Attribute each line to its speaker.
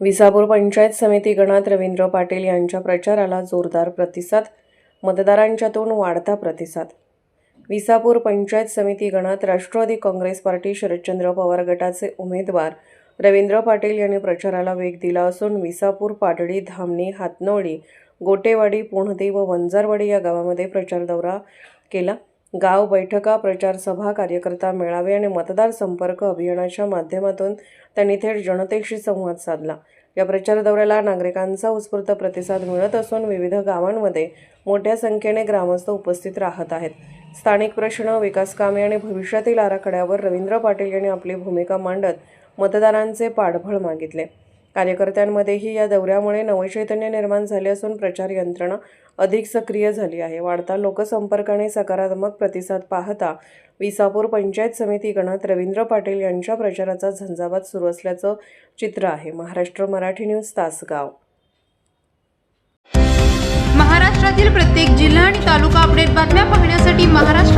Speaker 1: विसापूर पंचायत समिती गणात रवींद्र पाटील यांच्या प्रचाराला जोरदार प्रतिसाद मतदारांच्यातून वाढता प्रतिसाद. विसापूर पंचायत समिती गणात राष्ट्रवादी काँग्रेस पार्टी शरदचंद्र पवार गटाचे उमेदवार रवींद्र पाटील यांनी प्रचाराला वेग दिला असून विसापूर पाडळी धामणी हातनवडी गोटेवाडी पुणदे व वंजारवाडी या गावामध्ये प्रचार दौरा केला. गाव बैठका प्रचार सभा कार्यकर्ता मेळावे आणि मतदार संपर्क अभियानाच्या माध्यमातून त्यांनी थेट जनतेशी संवाद साधला. या प्रचार दौऱ्याला नागरिकांचा उत्स्फूर्त प्रतिसाद मिळत असून विविध गावांमध्ये मोठ्या संख्येने ग्रामस्थ उपस्थित राहत आहेत. स्थानिक प्रश्न विकास कामे आणि भविष्यातील आराखड्यावर रवींद्र पाटील यांनी आपली भूमिका मांडत मतदारांचे पाठबळ मागितले. कार्यकर्त्यांमध्येही या दौऱ्यामुळे नवचैतन्य निर्माण झाले असून प्रचार यंत्रणा अधिक सक्रिय झाली आहे. वाढता लोकसंपर्क आणि सकारात्मक प्रतिसाद पाहता विसापूर पंचायत समिती गणात रवींद्र पाटील यांच्या प्रचाराचा झंझावात सुरू असल्याचं चित्र आहे. महाराष्ट्र मराठी न्यूज तासगाव.
Speaker 2: महाराष्ट्रातील प्रत्येक जिल्हा आणि तालुका अपडेट बातम्या पाहण्यासाठी महाराष्ट्र